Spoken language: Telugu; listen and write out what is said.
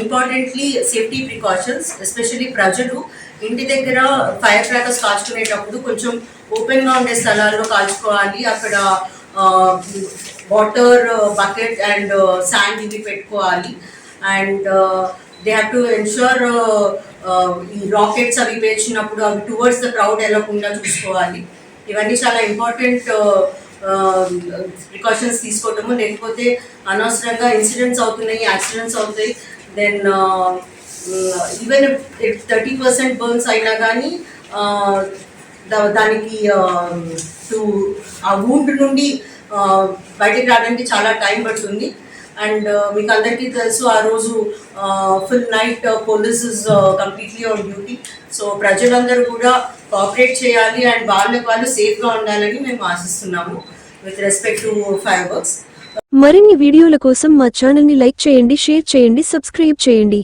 ఇంపార్టెంట్లీ సేఫ్టీ ప్రికాషన్స్ ఎస్పెషల్లీ ప్రజలు ఇంటి దగ్గర ఫైర్ క్రాకర్స్ కాల్చుకునేటప్పుడు కొంచెం ఓపెన్గా ఉండే స్థలాల్లో కాల్చుకోవాలి. అక్కడ వాటర్ బకెట్ అండ్ శాండ్ ఇవి పెట్టుకోవాలి. And they have to ensure rockets అవి పేర్చినప్పుడు అవి టువర్డ్స్ ద క్రౌడ్ వెళ్ళకుండా చూసుకోవాలి. ఇవన్నీ చాలా ఇంపార్టెంట్ Um, ప్రికాషన్స్ తీసుకోవటము లేకపోతే అనవసరంగా ఇన్సిడెంట్స్ అవుతున్నాయి యాక్సిడెంట్స్ అవుతాయి then even thirty percent burns అయినా కానీ uh, దానికి um, టు ఆ వూండ్ నుండి uh, బయటకు రావడానికి చాలా టైం పడుతుంది. అండ్ uh, మీకు అందరికీ తెలుసు ఆ రోజు full night police is completely on duty so ప్రజలందరూ కూడా కోఆపరేట్ చేయాలి అండ్ వాళ్ళకి వాళ్ళు సేఫ్గా ఉండాలని మేము ఆశిస్తున్నాము with respect to fireworks మరిన్ని వీడియోల కోసం మా ఛానల్ని లైక్ చేయండి షేర్ చేయండి సబ్స్క్రైబ్ చేయండి.